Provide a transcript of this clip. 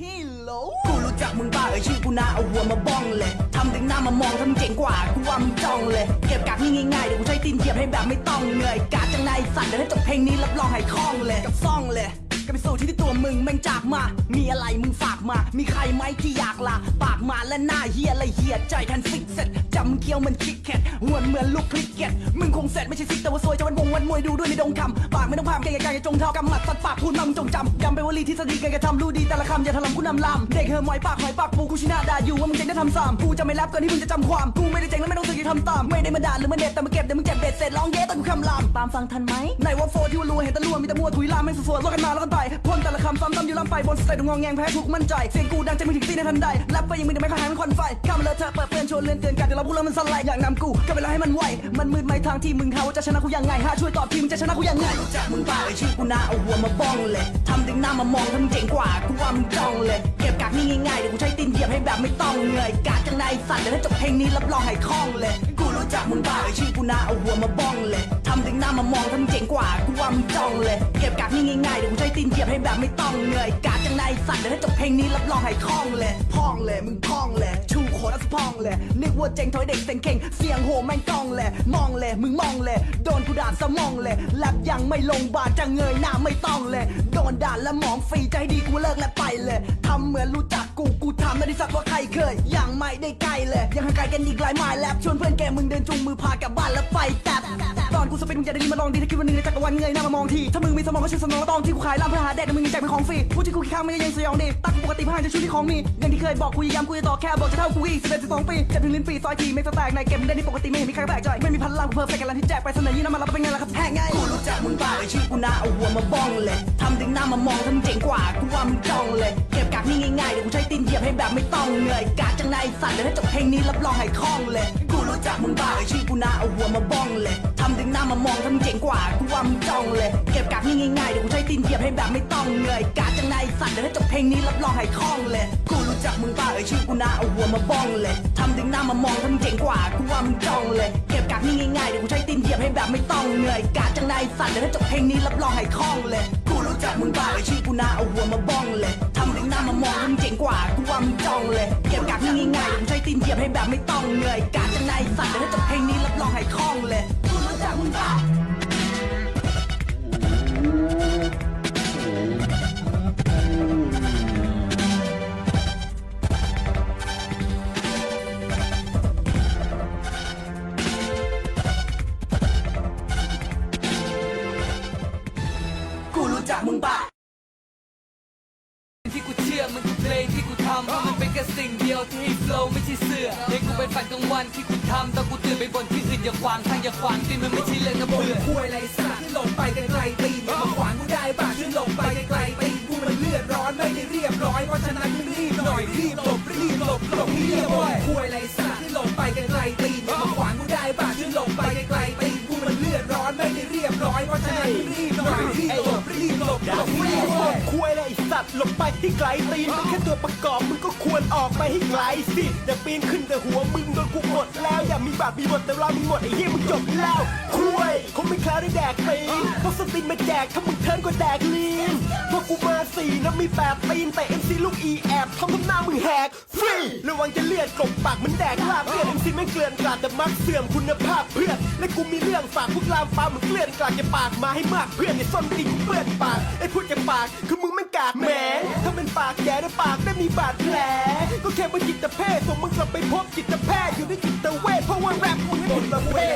ฮิโลกูรู้จักมึงบ้าเอ่ยชื่อกูนาเอาหัวมาบ้องเลยทำถึงหน้ามามองทำเจ๋งกว่ากูว่ามึงจ้องเลย เก็บกากนี่ง่ายๆเดี๋ยวกูใช้ตีนเหยียบให้แบบไม่ต้องเหนื่อยกากจังนายสั่นเดี๋ยวถ้าจบเพลงนี้รับรองหายคล่องเลยกับซ่องเลย ก็ไปสู่ที่ที่ตัวมึงแม่งจากมา มีอะไรมึงฝากมา มีใครไหมที่อยากลาปากมาและหน้าเฮียอะไรเฮียใจแทนฟิกเสร็จจำเกี้ยวมันคิกเก็ตหวนเหมือนลูกคริกเก็ตมึงคงเสร็จไม่ใช่ซิกแต่ว่าซวยจะวันวงวันมวยดูด้วยในดงคำปากไม่ต้องพามเก่งๆอย่าจงเท้ากำหมัดสัตว์ปากพูดมามึงจงจำย้ำไปวลีทฤษฎีการกระทำรู้ดีแต่ละคำอย่าถล่มกูนำลามเด็กเฮอหมอยปากหอยปากปูกูชินาด่าอยู่ว่ามึงเจ๋งได้ทำสามกูจะไม่แรปก่อนที่มึงจะจำความกูไม่ได้เจ๋งแล้วไม่ต้องสึกอย่าทำตามไม่ได้มาด่าหรือมาเด็ดแต่มาเก็บเดี๋ยวมึงเจ็บเบ็ดเสร็จร้องเย้ตอนกูคำลามตามฟังทันไหมไหนว่าโฟที่ว่ารัวเห็นแต่รัวมีแต่มัวถุยลามไม่สวยๆลอกกันมาแล้วกันไปพ่นแต่ละคำซ้ำๆอยู่ลำไปบนสเตจงงแงงแพ้ทุกมั่นใจเสียงกูดังใจมึงถึงตีในทันใดแรปไปยังมึงจะไม่ค่อยหายมันควันไฟข้ามเลยเธอเปิดเตือนชวนเลือนเตือนกันเดี๋ยวเราพูดแล้วมันสไลด์อย่างนำกูก็เวลาให้มันไวมันมืดไหมทางที่มึงหาว่าจะชนะกูยังไงฮะช่วยตอบทีมึงจะชนะกูยังไงรู้จักมึงบ้าเอ่ยชื่อกูนาเอาหัวมาบ้องเลยทำดึงหน้ามามองทำเจ๋งกว่ากูว่ามึงจ้องเลยเก็บกากนี่ง่ายๆเดี๋ยวกูใช้ตีนเหยียบให้แบบไม่ต้องเหนื่อยกากจังนายสัตว์เดี๋ยวถ้าจบเพลงนี้รับรองหายคล่องเลยกู รู้จักมึงบ้าเอ่ยชื่อกูนาเอาหัวมาบ้องเลยทำดึงหน้ามามองทำเจ๋งกว่ากูว่ามึงจ้องเลย เก็บกากนี่ง่ายๆเดี๋ยวกูใช้ตีนเหยียบให้แบบไม่ต้องเหนื่อยกากจังนสั่นเดี๋ยวถ้าจบเพลงนี้รับรองหายคล่องเลยพ่องเลยมึงพ่องเลย พองเลยนึกว่าเจ๋งถอยเด็กเสียงเข่งเสียงโหแม่งกองเลยมองเลยมึงมองเลยโดนกูด่าสมองเลยแลบยังไม่ลงบาทจะเงยหน้าไม่ต้องเลย โดนด่าและมองฟรีใจดีกูเลิกและไปเลยทำเหมือนรู้จักกูกูทำไม่ได้สักว่าใครเคยยังไม่ได้ใกล้เลย ยังห่างไกลกันอีกหลายไมล์แลบชวนเพื่อนแกมึงเดินจุงมือพากลับบ้านแล้วไปแตบ กูสเปนมึงจะได้ยินมาลองดีถ้าคิดวันหนึงในจักรวาลเงยหน้ามามองทีถ้ามึงมีสมองก็ชื่อสมองตองที่กูขายล่ามเพื่อหาแดกแต่มึงยังแจกเป็นของฟรีพูดที่กูขี้ข้างไม่ได้ยังสยองดีตั้งปกติเพื่อหาจะช่วยที่ของมีอย่างที่เคยบอกกูย้ำกูจะต่อแค่บอกจะเท่ากูอีกสิบเอ็ดสิบสองปีจะถึงลิ้นปีซอยทีไม่สแตกในเกมได้ที่ปกติไม่เห็นมีใครแปลกใจไม่มีพันล้านกูเพอร์เฟกต์กันที่แจกไปเสนอยี่น้ำมันรับเป็นไงล่ะครับแห้งไงกูรู้จักมึงบ้าเอ่ยชื่อกูนาเอาหัวมาบ้องเลยทำดึงหน้ามามองทำเจ๋งกว่ากูว่ามึงจ้องเลยเก็บกากนี่ง่ายๆเดี๋ยวกูใช้ตีนเหยียบให้แบบไม่ต้องเหนื่อยกากจังนายสัตว์เดี๋ยวถ้าจบเพลงนี้รับรองหายคล่องเลย กูรู้จักมึงบ้าเอ่ยชื่อกูนาเอาหัวมาบ้องเลยำดึงหน้ามามองทำเจ๋งกว่ากูว่ามึงจ้องเลย เก็บกากง่ายๆเดี๋ยวกูใช้ตีนเหยียบให้แบบไม่ต้องเหนื่อยกาจังนายสัตว์เดี๋ยวถ้าจบเพลงนี้รับรองหายคล่องเลย กูรู้จักมึงบ้าเอ่ยชื่อกูนาเอาหัวมาบ้องเลยทำดึงหน้ามามองทำเจ๋งกว่ากูว่ามึงจ้องเลย เก็บกากง่ายๆเดี๋ยวกูใช้ตีนเหยียบให้แบบไม่ต้องเหนื่อยกาจังนายสัตว์เดี๋ยวถ้าจบเพลงนี้รับรองหายคล่องเลย กูรู้จักมึงบ้าเอ่ยชื่อกูนาเอาหัวมาบ้องเลยทำดึงหน้ามามองทำเจ๋งกว่ากูว่ามึงจ้องเลยเก็บกากง่ายๆเดี๋ยวกูใช้ตีนเหยียบให้แบบไม่ต้องเหนื่อยกาจังนสัตว์เดี๋ยวถ้าจบเพลงนี้รับรองหายคล่องเลย จักมึงบ้าที่กูเชื่อมันคือเพลงที่กูทำเพราะมันเป็นแค่สิ่งเดียวที่ให้ flow ไม่ใช่เสือให้กูเป็นฝันกลางวันที่กูทำตอนกูตื่นไปบนที่อื่นอย่าขวางทางอย่าขวางตีนมันไม่ใช่เรื่องน่าเบื่อคุยไรสัตว์ที่หลงไปไกลตีนมาขวางกูได้ป่ะช่วยหลงไปไกลตีนกูมันเลือดร้อนไม่ได้เรียบร้อยเพราะฉะนั้นมึงรีบหน่อยรีบหลบรีบหลบหลบให้เรียบร้อยคุยไรสัตว์ที่หลงไปไกลตีนมาขวางกูได้ป่ะช่วยหลงไปไกลตีนกูมันเลือดร้อนไม่ได้เรียบร้อยเพราะฉะนั้น ลยไอ้สัตว์หลบไปให้ไกลตีนเป็นแค่ตัวประกอบมึงก็ควรออกไปให้ไกลสิอย่าปีนขึ้นแต่หัวมึงโดนกูหมดแล้วอย่ามีบาดมีบทแต่เรามีหมดไอ้เหี้ยมึงจบแล้วคุยคงไม่คลาวได้แดกตีนพวกสตินมาแจกถ้ามึงเทินก็แดกลีนพวกกูมาสี่แล้วมีแปดตีนแต่เอ็มซีลูกอีแอบทำทำหน้ามึงแหกฟรีระวังจะเลือดกลบปากมันแดกลาบเลือดเอ็มซีไม่เกลื่อนกลาดแต่มักเสื่อมคุณภาพเพื่อนและกูมีเรื่องฝากพวกลามปามมึงเกลื่อนกลาดจะปากมาให้มากเพื่อนในส้นตีนกูเปื้อนปากไอ้พูดจะปากคือมึงไม่กากแหงถ้าเป็นปากแกในปากได้มีบาดแผลก็แค่ว่าจิตแพทย์ส่งมึงกลับไปพบจิตแพทย์อยู่ในจิตเวชเพราะว่าแรปมึงไม่จิตเวช